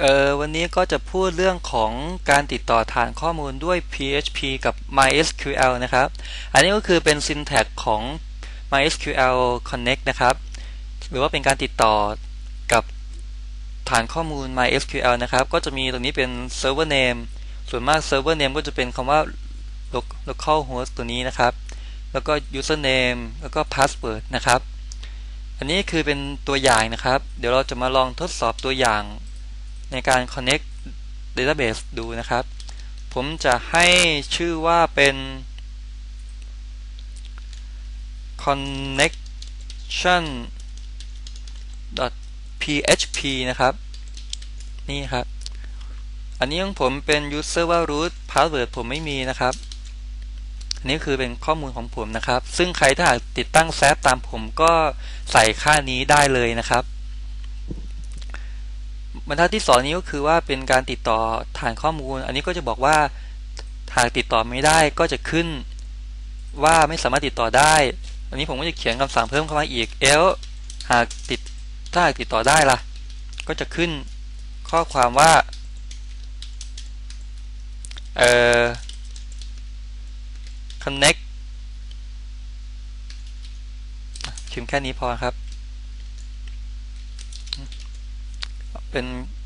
เออวันนี้ก็จะพูดเรื่องของการติดต่อฐานข้อมูลด้วย PHP กับ MySQL นะครับ อันนี้ก็คือเป็น syntax ของ MySQL Connect นะครับ หรือว่าเป็นการติดต่อกับฐานข้อมูล MySQL นะครับ ก็จะมีตรงนี้เป็น server name ส่วนมาก server name ก็จะเป็นคำว่า local host ตัวนี้นะครับ แล้วก็ username แล้วก็ password นะครับ อันนี้คือเป็นตัวอย่างนะครับ เดี๋ยวเราจะมาลองทดสอบตัวอย่าง ในการ connect database ดูนะครับ ผมจะให้ชื่อว่าเป็น connection php นะครับ นี่ครับ อันนี้ของผมเป็น user ว่า root password ผมไม่มีนะครับอันนี้คือเป็นข้อมูลของผมนะครับ ซึ่งใครถ้าหากติดตั้งแซฟตามผมก็ใส่ค่านี้ได้เลยนะครับ บรรทัดที่สองนี้ก็คือว่าเป็นการติดต่อฐานข้อมูล อันนี้ก็จะบอกว่าหากติดต่อไม่ได้ก็จะขึ้นว่าไม่สามารถติดต่อได้ อันนี้ผมก็จะเขียนคำสั่งเพิ่มเข้ามาอีก else หากติดถ้าหากติดต่อได้ล่ะ ก็จะขึ้นข้อความว่าเอ่อ connect พิมแค่นี้พอครับ เป็น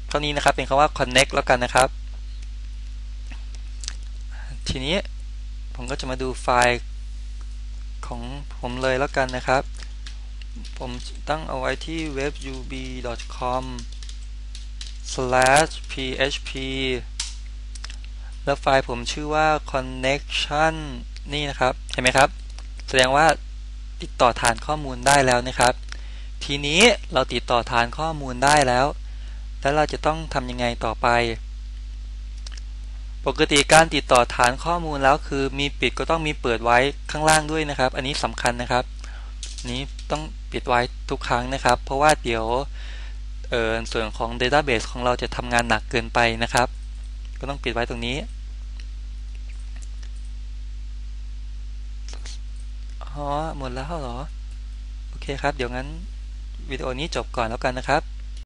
เท่านี้นะครับเป็นคำว่า connect แล้วกันนะครับ ทีนี้ผมก็จะมาดูไฟล์ของผมเลยแล้วกันนะครับ ผมตั้งเอาไว้ที่ webub.com slash php แล้วไฟล์ผมชื่อว่า connection นี่นะครับ เห็นไหมครับ แสดงว่าติดต่อฐานข้อมูลได้แล้วนะครับ ทีนี้เราติดต่อฐานข้อมูลได้แล้ว แล้วเราจะต้องทำยังไงต่อไป ปกติการติดต่อฐานข้อมูลแล้วคือมีปิดก็ต้องมีเปิดไว้ข้างล่างด้วยนะครับ อันนี้สำคัญนะครับนี้ต้องปิดไว้ทุกครั้งนะครับ เพราะว่าเดี๋ยวเออส่วนของ Database ของเราจะทำงานหนักเกินไปนะครับ ก็ต้องปิดไว้ตรงนี้อ๋อหมดแล้วเหรอ โอเคครับ เดี๋ยวงั้นวิดีโอนี้จบก่อนแล้วกันนะครับ